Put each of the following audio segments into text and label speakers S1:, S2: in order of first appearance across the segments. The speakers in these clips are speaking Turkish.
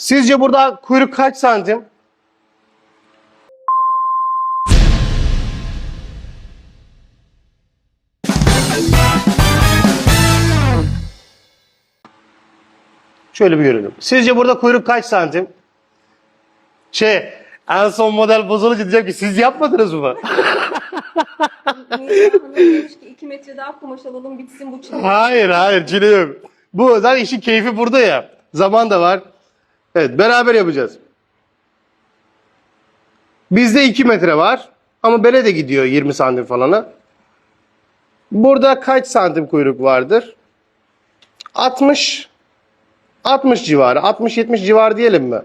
S1: Sizce burada kuyruk kaç santim? Şöyle bir görelim. Sizce burada kuyruk kaç santim? Şey, en son model bozulunca diyeceğim ki siz yapmadınız mı?
S2: Demiş ki 2 metre daha kumaş alalım bitsin bu çile.
S1: hayır hayır çile yok. Bu zaten işin keyfi burada ya. Zaman da var. Evet beraber yapacağız. Bizde 2 metre var. Ama bele de gidiyor 20 santim falanı. Burada kaç santim kuyruk vardır? 60 60 civarı. 60-70 civarı diyelim mi?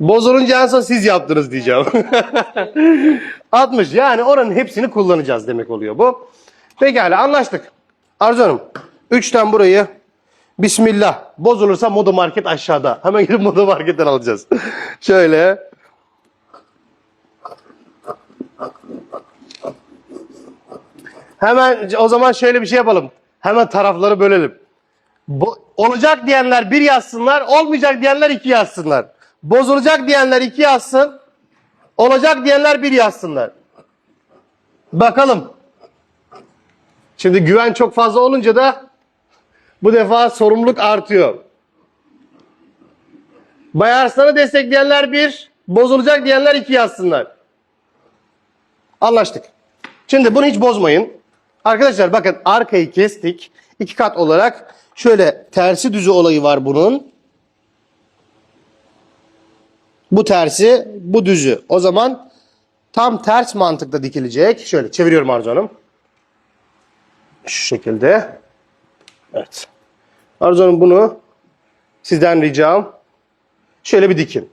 S1: Bozulunca en son siz yaptınız diyeceğim. 60 yani oranın hepsini kullanacağız demek oluyor bu. Pekala anlaştık. Arzu Hanım 3'ten burayı Bismillah. Bozulursa Moda Market aşağıda. Hemen gidip Moda Market'ten alacağız. Şöyle. Hemen o zaman şöyle bir şey yapalım. Hemen tarafları bölelim. Bu, olacak diyenler bir yazsınlar, olmayacak diyenler iki yazsınlar. Bozulacak diyenler iki yazsın, olacak diyenler bir yazsınlar. Bakalım. Şimdi güven çok fazla olunca da bu defa sorumluluk artıyor. Bayarslan'ı destekleyenler bir, bozulacak diyenler iki yazsınlar. Anlaştık. Şimdi bunu hiç bozmayın. Arkadaşlar bakın arkayı kestik. İki kat olarak şöyle tersi düzü olayı var bunun. Bu tersi, bu düzü. O zaman tam ters mantıkla dikilecek. Şöyle çeviriyorum Arzu Hanım. Şu şekilde. Evet. Arzu Hanım bunu sizden ricam şöyle bir dikin.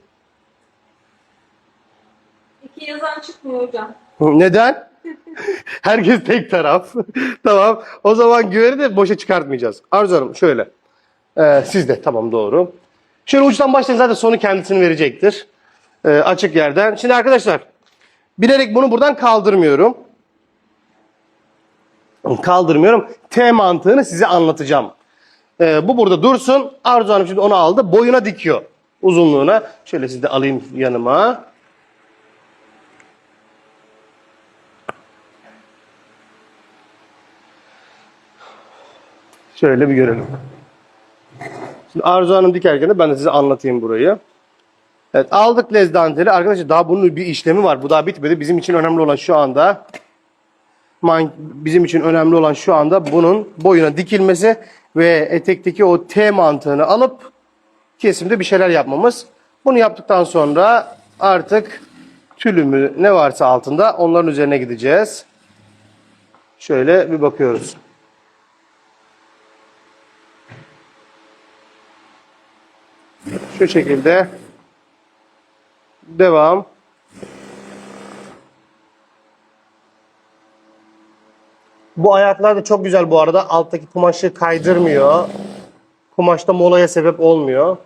S2: İki yazan çıkmıyor hocam.
S1: Neden? Herkes tek taraf. tamam. O zaman güveni de boşa çıkartmayacağız. Arzu Hanım şöyle. Ee, siz de tamam doğru. Şöyle uçtan başlayın zaten sonu kendisini verecektir. Ee, açık yerden. Şimdi arkadaşlar bilerek bunu buradan kaldırmıyorum. Kaldırmıyorum. T mantığını size anlatacağım. Ee, bu burada dursun. Arzu Hanım şimdi onu aldı. Boyuna dikiyor. Uzunluğuna. Şöyle sizi de alayım yanıma. Şöyle bir görelim. Şimdi Arzu Hanım dikerken de ben de size anlatayım burayı. Evet aldık lez danteli. Arkadaşlar daha bunun bir işlemi var. Bu daha bitmedi. Bizim için önemli olan şu anda bizim için önemli olan şu anda bunun boyuna dikilmesi ve etekteki o T mantığını alıp kesimde bir şeyler yapmamız. Bunu yaptıktan sonra artık tülümü ne varsa altında onların üzerine gideceğiz. Şöyle bir bakıyoruz. Şu şekilde devam. Bu ayaklar da çok güzel bu arada. Alttaki kumaşı kaydırmıyor. Kumaşta molaya sebep olmuyor.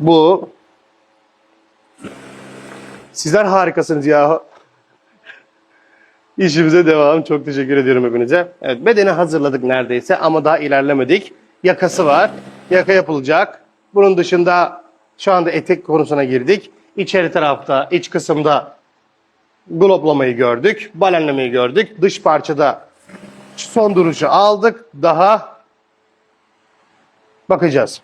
S1: Bu. Sizler harikasınız ya. İşimize devam. Çok teşekkür ediyorum hepinize. Evet bedeni hazırladık neredeyse ama daha ilerlemedik. Yakası var. Yaka yapılacak. Bunun dışında şu anda etek konusuna girdik. İçeri tarafta, iç kısımda gloplamayı gördük. Balenlemeyi gördük. Dış parçada son duruşu aldık. Daha bakacağız.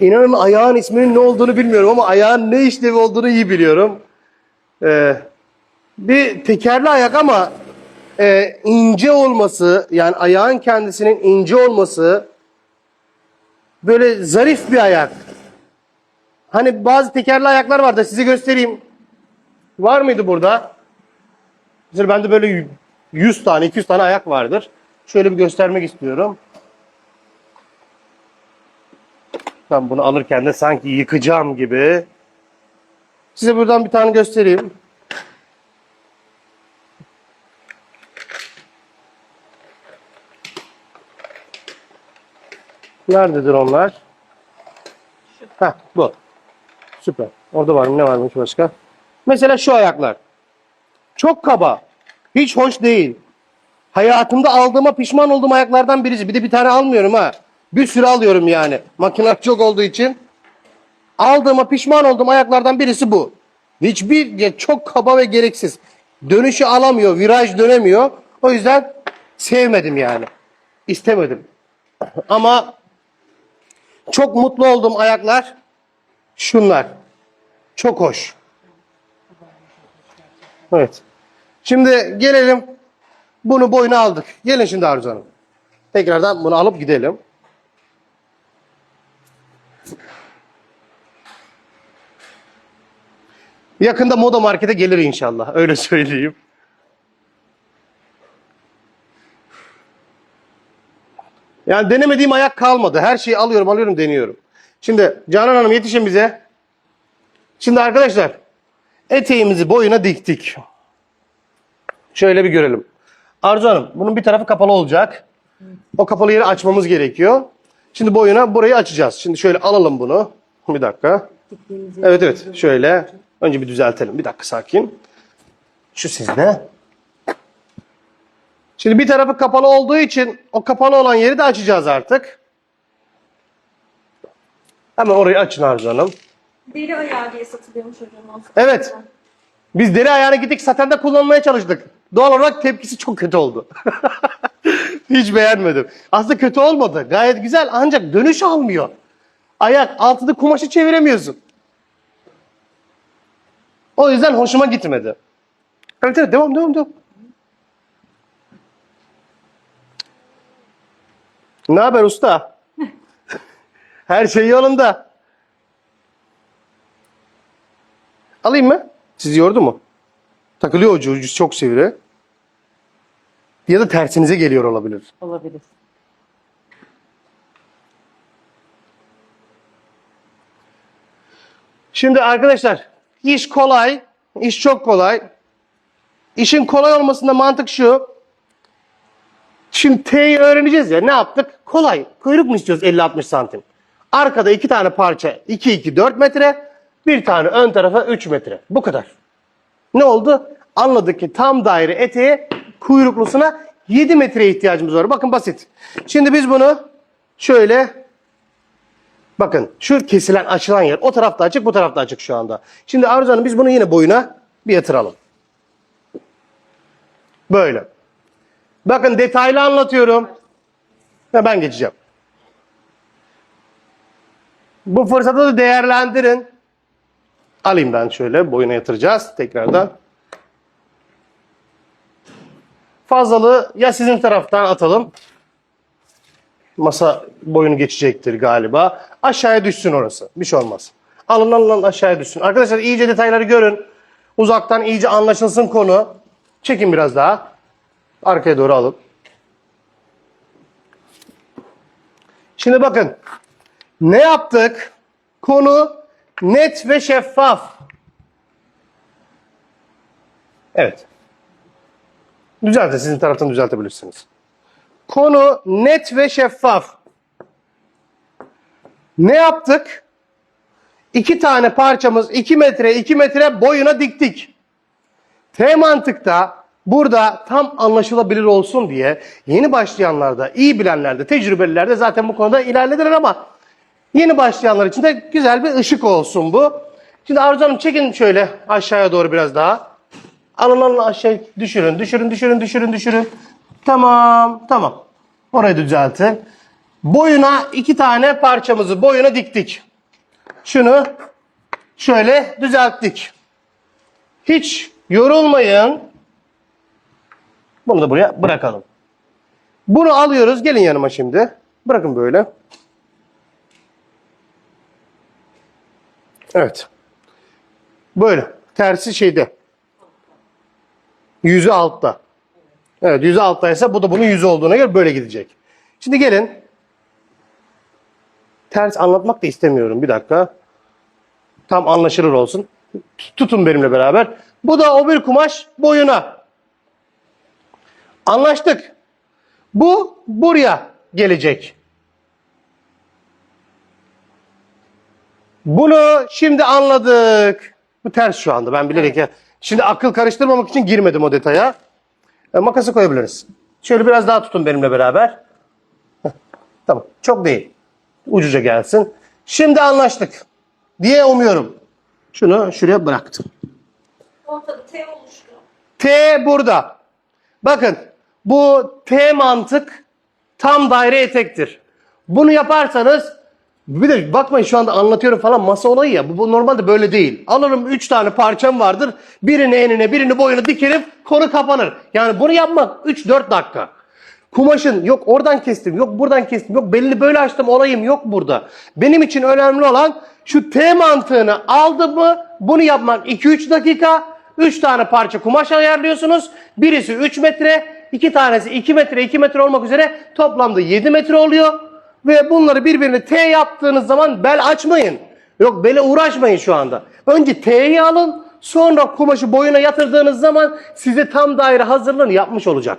S1: İnanın ayağın isminin ne olduğunu bilmiyorum ama ayağın ne işlevi olduğunu iyi biliyorum. Ee, bir tekerli ayak ama e, ince olması yani ayağın kendisinin ince olması böyle zarif bir ayak. Hani bazı tekerli ayaklar var da size göstereyim. Var mıydı burada? Mesela bende böyle 100 tane 200 tane ayak vardır. Şöyle bir göstermek istiyorum. Ben bunu alırken de sanki yıkacağım gibi. Size buradan bir tane göstereyim. Nerededir onlar? Heh, bu. Süper. Orada var mı? Ne varmış başka? Mesela şu ayaklar. Çok kaba. Hiç hoş değil. Hayatımda aldığıma pişman olduğum ayaklardan birisi. Bir de bir tane almıyorum ha. Bir sürü alıyorum yani. Makine çok olduğu için. Aldığıma pişman olduğum ayaklardan birisi bu. Hiçbir çok kaba ve gereksiz. Dönüşü alamıyor, viraj dönemiyor. O yüzden sevmedim yani. İstemedim. Ama çok mutlu olduğum ayaklar şunlar. Çok hoş. Evet. Şimdi gelelim. Bunu boyuna aldık. Gelin şimdi Arzu Hanım. Tekrardan bunu alıp gidelim. Yakında moda markete gelir inşallah. Öyle söyleyeyim. Yani denemediğim ayak kalmadı. Her şeyi alıyorum alıyorum deniyorum. Şimdi Canan Hanım yetişin bize. Şimdi arkadaşlar eteğimizi boyuna diktik. Şöyle bir görelim. Arzu Hanım bunun bir tarafı kapalı olacak. O kapalı yeri açmamız gerekiyor. Şimdi boyuna burayı açacağız. Şimdi şöyle alalım bunu. Bir dakika. Evet evet şöyle. Önce bir düzeltelim. Bir dakika sakin. Şu sizde. Şimdi bir tarafı kapalı olduğu için o kapalı olan yeri de açacağız artık. Hemen orayı açın Arzu Hanım.
S2: Deri ayağı diye satılıyormuş hocam.
S1: Evet. Biz deri ayağına gittik satende kullanmaya çalıştık. Doğal olarak tepkisi çok kötü oldu. Hiç beğenmedim. Aslında kötü olmadı. Gayet güzel ancak dönüş almıyor. Ayak altında kumaşı çeviremiyorsun. O yüzden hoşuma gitmedi. Evet evet devam devam devam. Ne haber usta? Her şey yolunda. Alayım mı? Sizi yordu mu? Takılıyor ucu, ucu çok sivri. Ya da tersinize geliyor olabilir.
S3: Olabilir.
S1: Şimdi arkadaşlar iş kolay, iş çok kolay. İşin kolay olmasında mantık şu. Şimdi T'yi öğreneceğiz ya ne yaptık? Kolay. Kuyruk mu istiyoruz 50-60 santim? Arkada iki tane parça 2-2 4 metre. Bir tane ön tarafa 3 metre. Bu kadar. Ne oldu? Anladık ki tam daire eteğe kuyruklusuna 7 metreye ihtiyacımız var. Bakın basit. Şimdi biz bunu şöyle Bakın şu kesilen açılan yer o tarafta açık bu tarafta açık şu anda. Şimdi Arzu Hanım biz bunu yine boyuna bir yatıralım. Böyle. Bakın detaylı anlatıyorum. Ben geçeceğim. Bu fırsatı da değerlendirin. Alayım ben şöyle boyuna yatıracağız tekrardan. Fazlalığı ya sizin taraftan atalım. Masa boyunu geçecektir galiba. Aşağıya düşsün orası. Bir şey olmaz. Alın alın alın aşağıya düşsün. Arkadaşlar iyice detayları görün. Uzaktan iyice anlaşılsın konu. Çekin biraz daha. Arkaya doğru alın. Şimdi bakın. Ne yaptık? Konu net ve şeffaf. Evet. Düzelte. Sizin taraftan düzeltebilirsiniz. Konu net ve şeffaf. Ne yaptık? İki tane parçamız 2 metre 2 metre boyuna diktik. T mantıkta burada tam anlaşılabilir olsun diye yeni başlayanlarda, iyi bilenlerde, tecrübelilerde zaten bu konuda ilerlediler ama yeni başlayanlar için de güzel bir ışık olsun bu. Şimdi Arzu Hanım çekin şöyle aşağıya doğru biraz daha. Alın alın aşağı düşürün, düşürün, düşürün, düşürün, düşürün. Tamam, tamam. Orayı düzeltin. Boyuna iki tane parçamızı boyuna diktik. Şunu şöyle düzelttik. Hiç yorulmayın. Bunu da buraya bırakalım. Bunu alıyoruz. Gelin yanıma şimdi. Bırakın böyle. Evet. Böyle. Tersi şeyde. Yüzü altta. Evet yüzü alttaysa bu da bunun yüzü olduğuna göre böyle gidecek. Şimdi gelin. Ters anlatmak da istemiyorum. Bir dakika. Tam anlaşılır olsun. Tutun benimle beraber. Bu da o bir kumaş boyuna. Anlaştık. Bu buraya gelecek. Bunu şimdi anladık. Bu ters şu anda. Ben bilerek ya. Şimdi akıl karıştırmamak için girmedim o detaya. E, makası koyabiliriz. Şöyle biraz daha tutun benimle beraber. Heh, Tamam. Çok değil. Ucuca gelsin. Şimdi anlaştık. Diye umuyorum. Şunu şuraya bıraktım.
S2: Ortada T oluştu.
S1: T burada. Bakın bu T mantık tam daire etektir. Bunu yaparsanız bir de bakmayın şu anda anlatıyorum falan masa olayı ya. Bu, bu normalde böyle değil. Alırım 3 tane parçam vardır. Birini enine birini boyuna dikerim konu kapanır. Yani bunu yapmak 3-4 dakika. Kumaşın yok oradan kestim yok buradan kestim yok belini böyle açtım olayım yok burada. Benim için önemli olan şu T mantığını aldım mı bunu yapmak 2-3 dakika 3 tane parça kumaş ayarlıyorsunuz. Birisi 3 metre, iki tanesi 2 metre, 2 metre olmak üzere toplamda 7 metre oluyor. Ve bunları birbirine T yaptığınız zaman bel açmayın. Yok bele uğraşmayın şu anda. Önce T'yi alın, sonra kumaşı boyuna yatırdığınız zaman size tam daire hazırlığını yapmış olacak.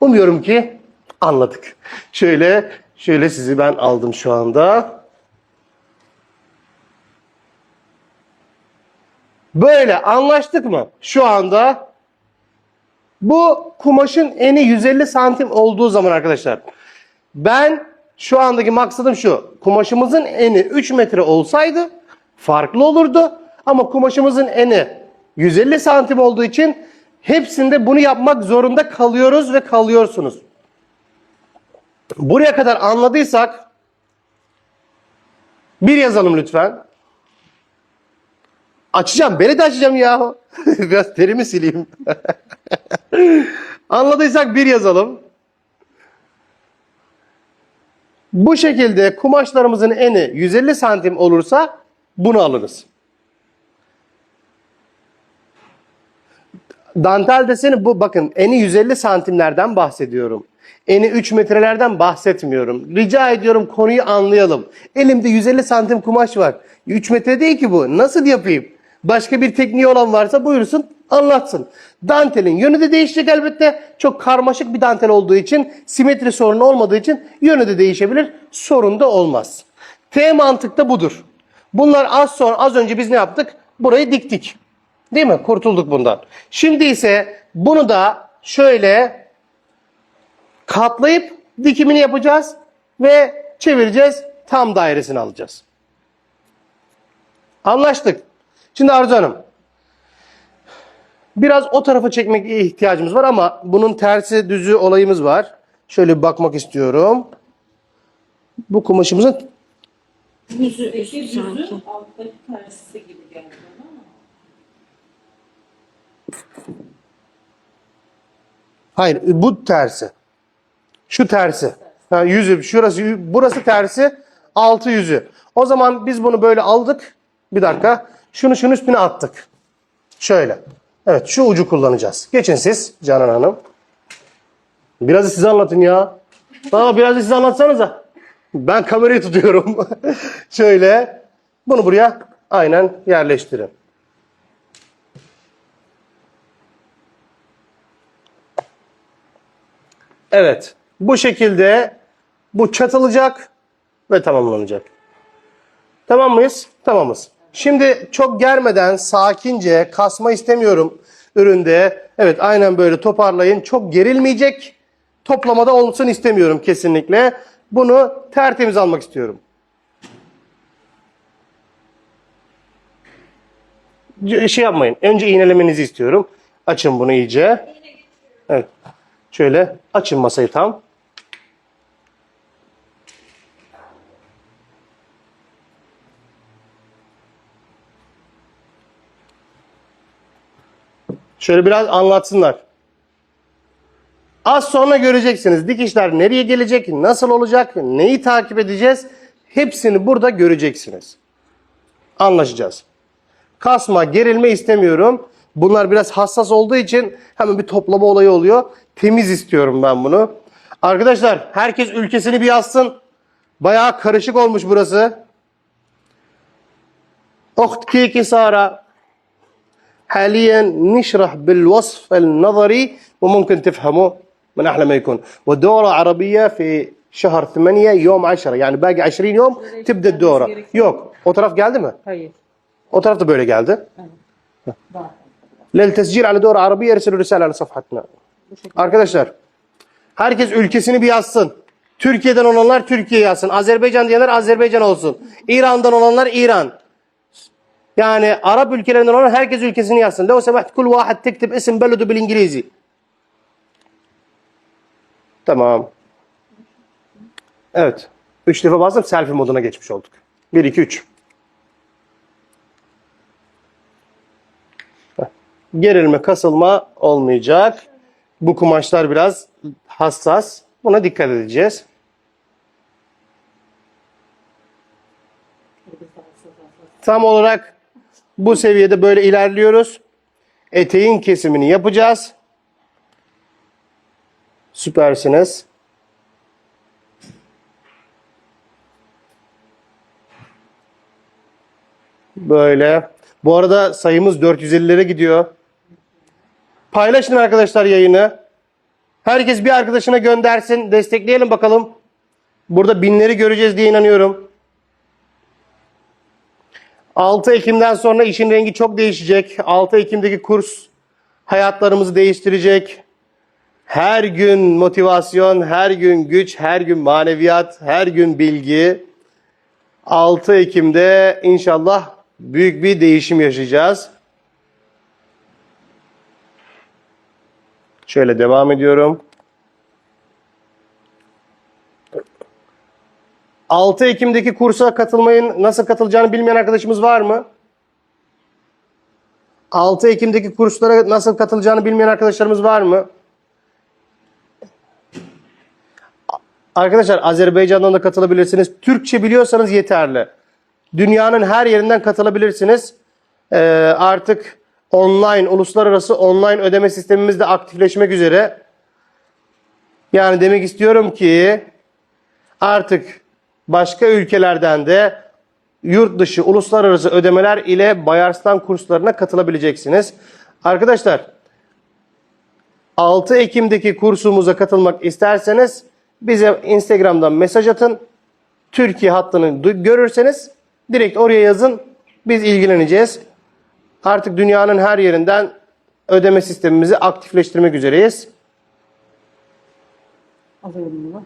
S1: Umuyorum ki anladık. Şöyle, şöyle sizi ben aldım şu anda. Böyle anlaştık mı? Şu anda bu kumaşın eni 150 santim olduğu zaman arkadaşlar. Ben şu andaki maksadım şu. Kumaşımızın eni 3 metre olsaydı farklı olurdu. Ama kumaşımızın eni 150 santim olduğu için hepsinde bunu yapmak zorunda kalıyoruz ve kalıyorsunuz. Buraya kadar anladıysak bir yazalım lütfen. Açacağım. Beni de açacağım ya. Biraz terimi sileyim. Anladıysak bir yazalım. Bu şekilde kumaşlarımızın eni 150 santim olursa bunu alırız. Dantel deseni bu bakın eni 150 santimlerden bahsediyorum. Eni 3 metrelerden bahsetmiyorum. Rica ediyorum konuyu anlayalım. Elimde 150 santim kumaş var. 3 metre değil ki bu. Nasıl yapayım? Başka bir tekniği olan varsa buyursun anlatsın. Dantelin yönü de değişecek elbette. Çok karmaşık bir dantel olduğu için, simetri sorunu olmadığı için yönü de değişebilir. Sorun da olmaz. T mantıkta budur. Bunlar az sonra az önce biz ne yaptık? Burayı diktik. Değil mi? Kurtulduk bundan. Şimdi ise bunu da şöyle katlayıp dikimini yapacağız ve çevireceğiz. Tam dairesini alacağız. Anlaştık. Şimdi Arzu Hanım. Biraz o tarafa çekmek ihtiyacımız var ama bunun tersi düzü olayımız var. Şöyle bir bakmak istiyorum. Bu kumaşımızın
S3: Yüzü üstü sanki.
S4: yüzü alttaki tersi gibi geldi.
S1: Hayır, bu tersi. Şu tersi. Ha, yüzü, şurası, burası tersi, altı yüzü. O zaman biz bunu böyle aldık. Bir dakika. Şunu şunun üstüne attık. Şöyle. Evet, şu ucu kullanacağız. Geçin siz Canan Hanım. Biraz da siz anlatın ya. Aa, biraz da siz anlatsanıza. Ben kamerayı tutuyorum. Şöyle. Bunu buraya aynen yerleştirin. Evet. Bu şekilde bu çatılacak ve tamamlanacak. Tamam mıyız? Tamamız. Şimdi çok germeden sakince kasma istemiyorum üründe. Evet aynen böyle toparlayın. Çok gerilmeyecek. Toplamada olsun istemiyorum kesinlikle. Bunu tertemiz almak istiyorum. Şey yapmayın. Önce iğnelemenizi istiyorum. Açın bunu iyice. Evet. Şöyle açın masayı tam. Şöyle biraz anlatsınlar. Az sonra göreceksiniz dikişler nereye gelecek, nasıl olacak, neyi takip edeceğiz. Hepsini burada göreceksiniz. Anlaşacağız. Kasma, gerilme istemiyorum. Bunlar biraz hassas olduğu için hemen bir toplama olayı oluyor. Temiz istiyorum ben bunu. Arkadaşlar herkes ülkesini bir yazsın. Bayağı karışık olmuş burası. Ohtki Sara حاليا نشرح بالوصف النظري وممكن تفهمه من أحلى ما يكون والدورة عربية في شهر ثمانية يوم عشرة يعني باقي عشرين يوم تبدأ الدورة yok o taraf geldi mi?
S4: Hayır.
S1: O taraf da böyle geldi.
S4: Var.
S1: للتسجيل على دورة عربية ارسلوا رسالة على صفحتنا. Arkadaşlar Herkes ülkesini bir yazsın. Türkiye'den olanlar Türkiye yazsın. Azerbaycan diyenler Azerbaycan olsun. İran'dan olanlar İran. Yani Arap ülkelerinden olan herkes ülkesini yazsın. Lev sebaht kul vahid tektib isim beledu bil İngilizi. Tamam. Evet. Üç defa bastım selfie moduna geçmiş olduk. Bir, iki, üç. Gerilme, kasılma olmayacak. Bu kumaşlar biraz hassas. Buna dikkat edeceğiz. Tam olarak bu seviyede böyle ilerliyoruz. Eteğin kesimini yapacağız. Süpersiniz. Böyle. Bu arada sayımız 450'lere gidiyor. Paylaşın arkadaşlar yayını. Herkes bir arkadaşına göndersin. Destekleyelim bakalım. Burada binleri göreceğiz diye inanıyorum. 6 Ekim'den sonra işin rengi çok değişecek. 6 Ekim'deki kurs hayatlarımızı değiştirecek. Her gün motivasyon, her gün güç, her gün maneviyat, her gün bilgi. 6 Ekim'de inşallah büyük bir değişim yaşayacağız. Şöyle devam ediyorum. 6 Ekim'deki kursa katılmayın nasıl katılacağını bilmeyen arkadaşımız var mı? 6 Ekim'deki kurslara nasıl katılacağını bilmeyen arkadaşlarımız var mı? Arkadaşlar Azerbaycan'dan da katılabilirsiniz. Türkçe biliyorsanız yeterli. Dünyanın her yerinden katılabilirsiniz. Ee, artık online, uluslararası online ödeme sistemimiz de aktifleşmek üzere. Yani demek istiyorum ki artık başka ülkelerden de yurt dışı uluslararası ödemeler ile Bayarslan kurslarına katılabileceksiniz. Arkadaşlar 6 Ekim'deki kursumuza katılmak isterseniz bize Instagram'dan mesaj atın. Türkiye hattını görürseniz direkt oraya yazın. Biz ilgileneceğiz. Artık dünyanın her yerinden ödeme sistemimizi aktifleştirmek üzereyiz.
S4: Alıyorum bunu.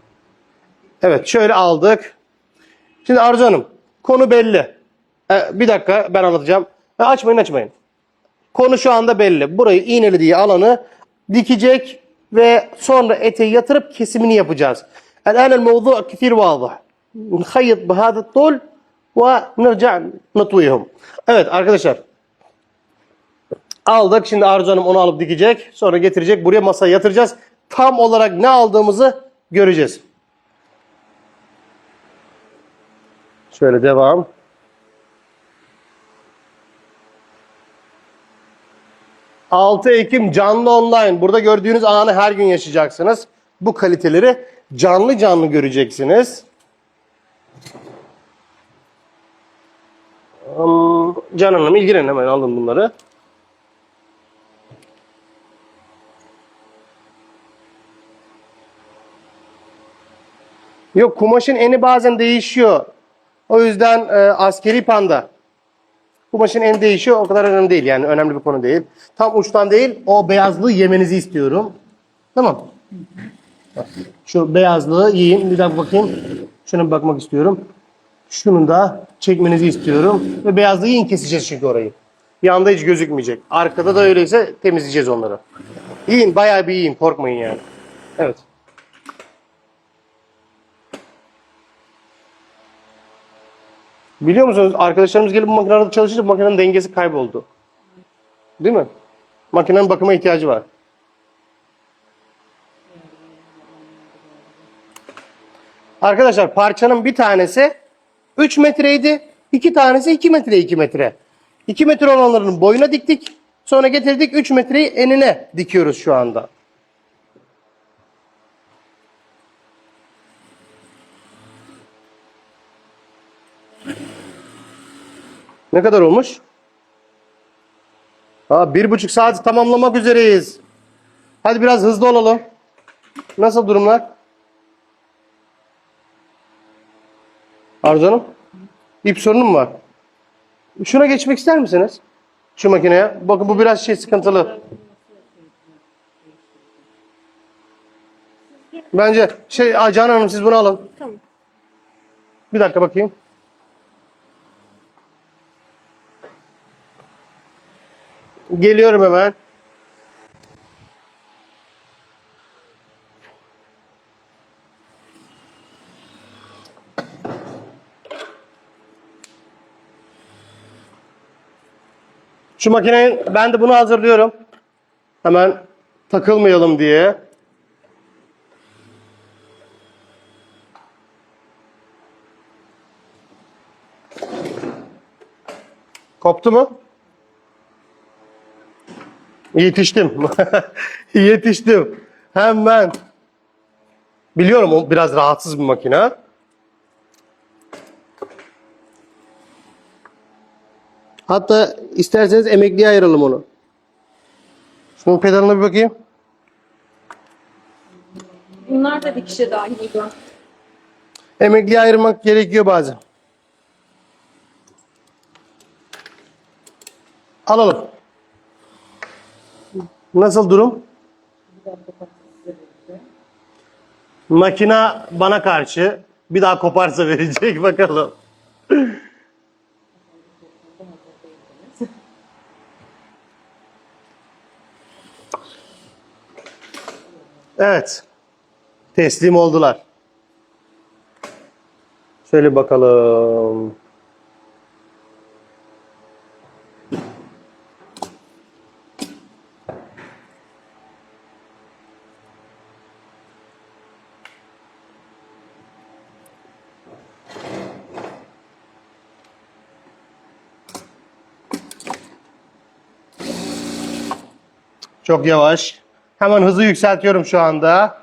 S1: Evet şöyle aldık. Şimdi Arzu Hanım konu belli. Ee, bir dakika ben anlatacağım. Ha, açmayın açmayın. Konu şu anda belli. Burayı iğnelediği alanı dikecek ve sonra eteği yatırıp kesimini yapacağız. الآن الموضوع كثير واضح. نخيط بهذا الطول ونرجع نطويهم. Evet arkadaşlar. Aldık. Şimdi Arzu Hanım onu alıp dikecek. Sonra getirecek. Buraya masaya yatıracağız. Tam olarak ne aldığımızı göreceğiz. Şöyle devam. ...6 Ekim canlı online. Burada gördüğünüz anı her gün yaşayacaksınız. Bu kaliteleri canlı canlı göreceksiniz. Can Hanım ilgilenin hemen alın bunları. Yok kumaşın eni bazen değişiyor. O yüzden e, askeri panda. Kumaşın eni değişiyor o kadar önemli değil yani önemli bir konu değil. Tam uçtan değil o beyazlığı yemenizi istiyorum. Tamam. Şu beyazlığı yiyin bir dakika bakayım. Şuna bir bakmak istiyorum. Şunu da çekmenizi istiyorum. Ve beyazlığı yiyin keseceğiz çünkü orayı. Bir anda hiç gözükmeyecek. Arkada da öyleyse temizleyeceğiz onları. Yiyin bayağı bir yiyin korkmayın yani. Evet. Biliyor musunuz arkadaşlarımız gelip bu makinelerde çalışınca makinenin dengesi kayboldu. Değil mi? Makinenin bakıma ihtiyacı var. Arkadaşlar parçanın bir tanesi 3 metreydi. iki tanesi 2 metre 2 metre. 2 metre olanların boyuna diktik. Sonra getirdik 3 metreyi enine dikiyoruz şu anda. Ne kadar olmuş? Ha, bir buçuk saati tamamlamak üzereyiz. Hadi biraz hızlı olalım. Nasıl durumlar? Arzu Hanım? İp sorunu mu var? Şuna geçmek ister misiniz? Şu makineye. Bakın bu biraz şey sıkıntılı. Bence şey Aa, Canan Hanım siz bunu alın.
S2: Tamam.
S1: Bir dakika bakayım. Geliyorum hemen. Şu makineyi ben de bunu hazırlıyorum. Hemen takılmayalım diye. Koptu mu? Yetiştim. Yetiştim. Hemen. Biliyorum o biraz rahatsız bir makine. Hatta isterseniz emekliye ayıralım onu. Şunun pedalına bir bakayım.
S2: Bunlar da dikişe dahil.
S1: Emekliye ayırmak gerekiyor bazen. Alalım. Nasıl durum? Makina bana karşı bir daha koparsa verecek bakalım. Evet. Teslim oldular. Şöyle bakalım. Çok yavaş. Hemen hızı yükseltiyorum şu anda.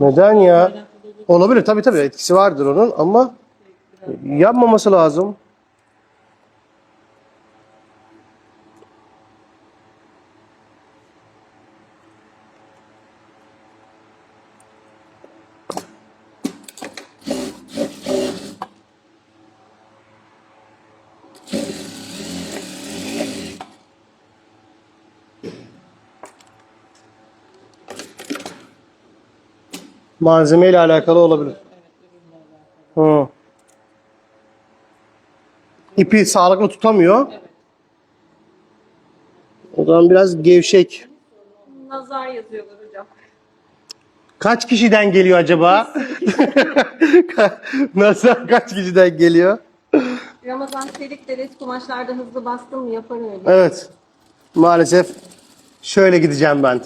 S1: Neden ya? Olabilir tabii tabii etkisi vardır onun ama yapmaması lazım. Malzemeyle alakalı olabilir. Hı. İpi sağlıklı tutamıyor. O zaman biraz gevşek.
S2: Nazar yazıyorlar hocam.
S1: Kaç kişiden geliyor acaba? Nasıl kaç kişiden geliyor?
S2: Ramazan çelik de kumaşlarda hızlı bastın mı yapar öyle.
S1: Evet. Maalesef şöyle gideceğim ben.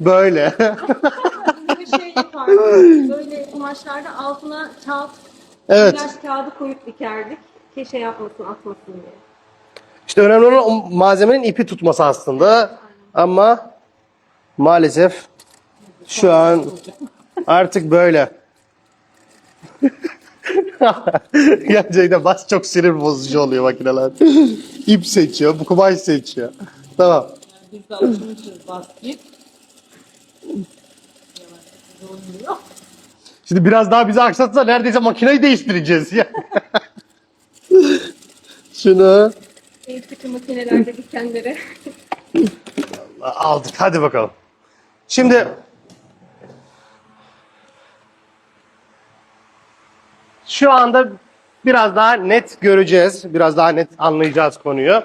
S1: Böyle.
S2: Şey. Böyle kumaşlarda altına kağıt,
S1: evet.
S2: ilaç kağıdı koyup dikerdik. Keşe yapmasın, atmasın diye.
S1: İşte önemli olan o malzemenin ipi tutması aslında. Ama maalesef şu an artık böyle. Gerçekten bas çok sinir bozucu oluyor makineler. İp seçiyor, bu kumaş seçiyor. Tamam.
S4: Biz de alışmışız basket.
S1: Şimdi biraz daha bizi aksatsa neredeyse makineyi değiştireceğiz ya. Şunu
S2: En sıkı makinelerde dikenlere.
S1: aldık. Hadi bakalım. Şimdi şu anda biraz daha net göreceğiz. Biraz daha net anlayacağız konuyu.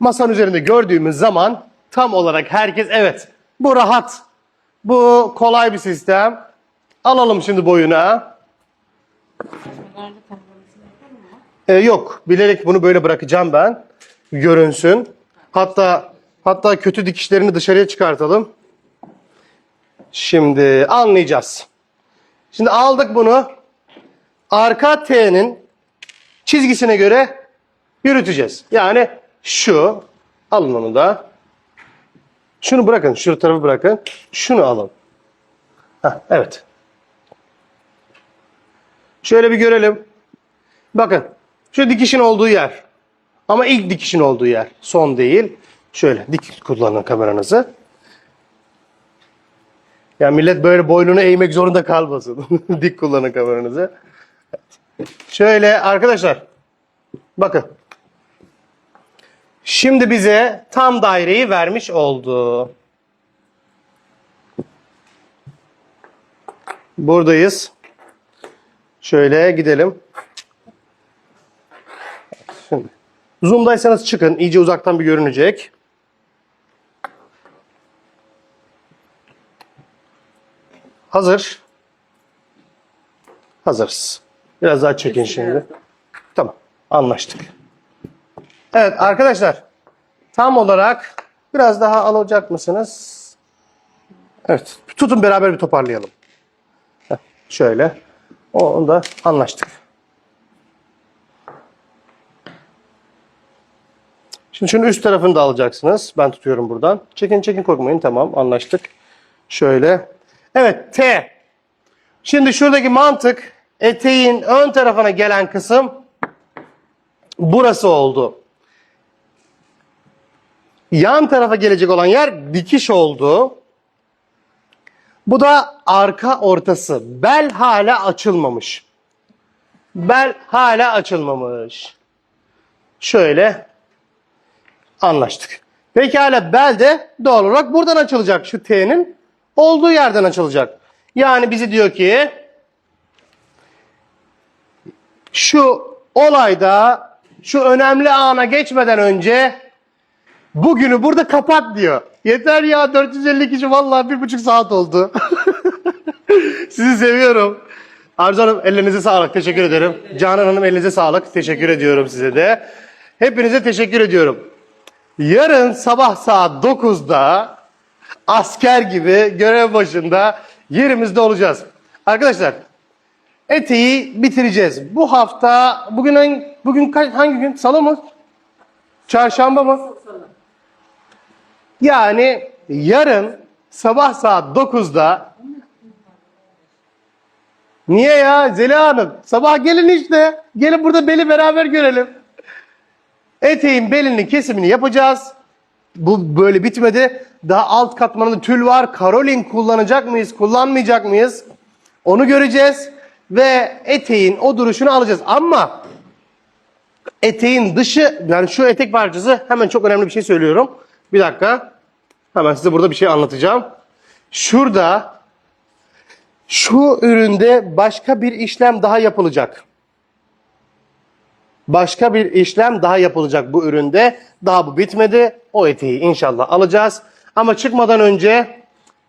S1: Masanın üzerinde gördüğümüz zaman tam olarak herkes evet bu rahat. Bu kolay bir sistem. Alalım şimdi boyuna. Ee, yok. Bilerek bunu böyle bırakacağım ben. Görünsün. Hatta hatta kötü dikişlerini dışarıya çıkartalım. Şimdi anlayacağız. Şimdi aldık bunu. Arka T'nin çizgisine göre yürüteceğiz. Yani şu. Alın onu da. Şunu bırakın. Şu tarafı bırakın. Şunu alın. Heh, evet. Şöyle bir görelim. Bakın. Şu dikişin olduğu yer. Ama ilk dikişin olduğu yer. Son değil. Şöyle dik kullanın kameranızı. Ya millet böyle boynunu eğmek zorunda kalmasın. dik kullanın kameranızı. Şöyle arkadaşlar. Bakın. Şimdi bize tam daireyi vermiş oldu. Buradayız. Şöyle gidelim. Şimdi. Zoom'daysanız çıkın. İyice uzaktan bir görünecek. Hazır. Hazırız. Biraz daha çekin şimdi. Tamam. Anlaştık. Evet arkadaşlar. Tam olarak biraz daha alacak mısınız? Evet. Tutun beraber bir toparlayalım. Şöyle. Onu da anlaştık. Şimdi şunun üst tarafını da alacaksınız. Ben tutuyorum buradan. Çekin çekin korkmayın. Tamam anlaştık. Şöyle. Evet T. Şimdi şuradaki mantık eteğin ön tarafına gelen kısım burası oldu. Yan tarafa gelecek olan yer dikiş oldu. Bu da arka ortası. Bel hala açılmamış. Bel hala açılmamış. Şöyle anlaştık. Pekala bel de doğal olarak buradan açılacak. Şu T'nin olduğu yerden açılacak. Yani bizi diyor ki şu olayda şu önemli ana geçmeden önce bugünü burada kapat diyor. Yeter ya 450 kişi vallahi bir buçuk saat oldu. Sizi seviyorum. Arzu Hanım ellerinize sağlık. Teşekkür ederim. Canan Hanım elinize sağlık. Teşekkür ediyorum size de. Hepinize teşekkür ediyorum. Yarın sabah saat 9'da asker gibi görev başında yerimizde olacağız. Arkadaşlar eteği bitireceğiz. Bu hafta bugün hangi, bugün kaç- hangi gün? Salı mı? Çarşamba mı? Yani yarın sabah saat 9'da Niye ya Zeliha Hanım? Sabah gelin işte. Gelin burada beli beraber görelim. Eteğin belinin kesimini yapacağız. Bu böyle bitmedi. Daha alt katmanında tül var. Karolin kullanacak mıyız, kullanmayacak mıyız? Onu göreceğiz. Ve eteğin o duruşunu alacağız. Ama eteğin dışı, yani şu etek parçası hemen çok önemli bir şey söylüyorum. Bir dakika. Hemen size burada bir şey anlatacağım. Şurada şu üründe başka bir işlem daha yapılacak. Başka bir işlem daha yapılacak bu üründe. Daha bu bitmedi. O eteği inşallah alacağız. Ama çıkmadan önce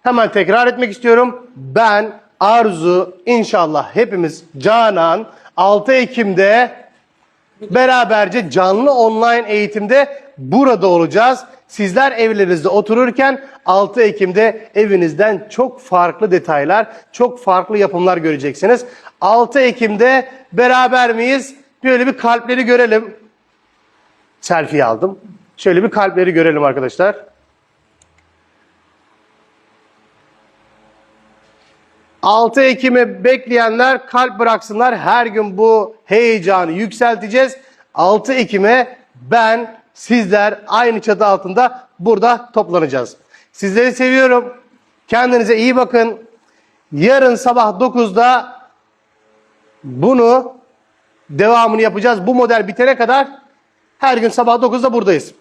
S1: hemen tekrar etmek istiyorum. Ben Arzu inşallah hepimiz Canan 6 Ekim'de beraberce canlı online eğitimde burada olacağız. Sizler evlerinizde otururken 6 Ekim'de evinizden çok farklı detaylar, çok farklı yapımlar göreceksiniz. 6 Ekim'de beraber miyiz? Böyle bir kalpleri görelim. Selfie aldım. Şöyle bir kalpleri görelim arkadaşlar. Altı Ekim'i bekleyenler kalp bıraksınlar. Her gün bu heyecanı yükselteceğiz. 6 Ekim'e ben, sizler aynı çatı altında burada toplanacağız. Sizleri seviyorum. Kendinize iyi bakın. Yarın sabah 9'da bunu devamını yapacağız. Bu model bitene kadar her gün sabah 9'da buradayız.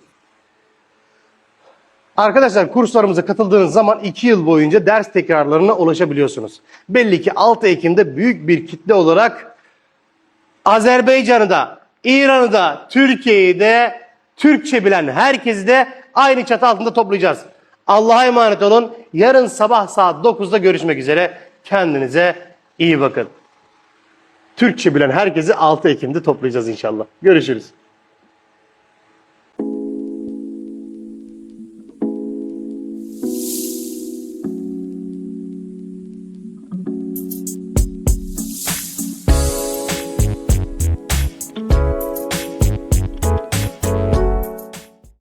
S1: Arkadaşlar kurslarımıza katıldığınız zaman 2 yıl boyunca ders tekrarlarına ulaşabiliyorsunuz. Belli ki 6 Ekim'de büyük bir kitle olarak Azerbaycan'ı da, İran'ı da, Türkiye'yi de, Türkçe bilen herkesi de aynı çatı altında toplayacağız. Allah'a emanet olun. Yarın sabah saat 9'da görüşmek üzere. Kendinize iyi bakın. Türkçe bilen herkesi 6 Ekim'de toplayacağız inşallah. Görüşürüz.